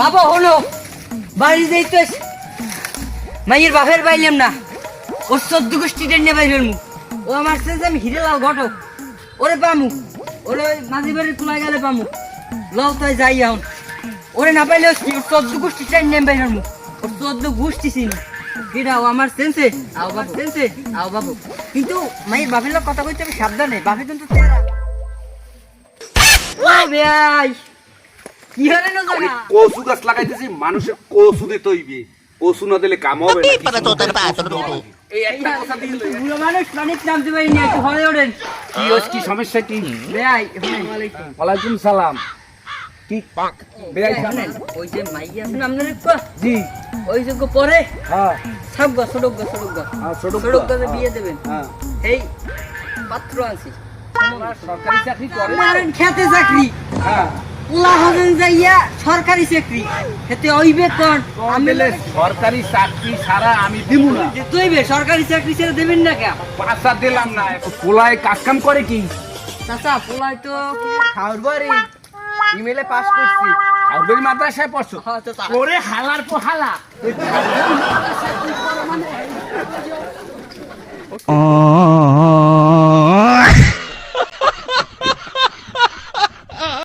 বাবা হলো, বাড়ি যাইতে মাইয়ের বাপের পাইলাম না। ওর চোদ্দ গোষ্ঠী টেনে বাইরের মুখ ও আমার সাথে আমি হিরেলাল ঘটক। ওরে পামু। ওরে মাঝি বাড়ির কুলায় গেলে পামু। লও তাই যাই এখন। ওরে না পাইলে ওর চোদ্দ গোষ্ঠী টেনে বাইরের মুখ ওর চোদ্দ গোষ্ঠী চিনি ও আমার সেন্সে, আও বাবু সেন্সে, আও বাবু কিন্তু মাইয়ের বাপের লোক কথা কইতে আমি সাবধানে। বাপে কিন্তু ও ভাই! কি হরে না জানা? কচু গাছ লাগাইতেছি মানুষের কচু দিতে হইবে কচু না দিলে কাম হবে না para total pato no এই একটা কথা দিলে বুড়ো মানুষ পানির নামতে পারি না একটু হরে ওঠেন। কি হচ্ছে কি সমস্যা কি? ভাই ওয়ালাইকুম ওয়ালাইকুম সালাম। কি বেড়াই শোনেন, ওই যে মাইয়া আছে না আপনার জি। ওই যে পরে? হ্যাঁ। সব গো সড়ক গো সড়ক গো। হ্যাঁ, সড়ক সড়ক গাছে বিয়ে দেবেন। হ্যাঁ। এই পাত্র আনছি। সরকারি চাকরি করে? মারেন খেতে চাকরি। হ্যাঁ। উলা যাইয়া সরকারি চাকরি। খেতে ওইবে কোন? আমি সরকারি চাকরি ছাড়া আমি দিব না। তুইবে সরকারি চাকরি ছেড়ে দেবেন না কে পাঁচটা দিলাম না পোলায় কাজ কাম করে কি? চাচা পোলাই তো খাওয়ার বাড়ি। ইমেলে পাস করছি। বেরি মাদ্রাসায় পড়ছো? হ্যাঁ ওরে হালার পো হালা ও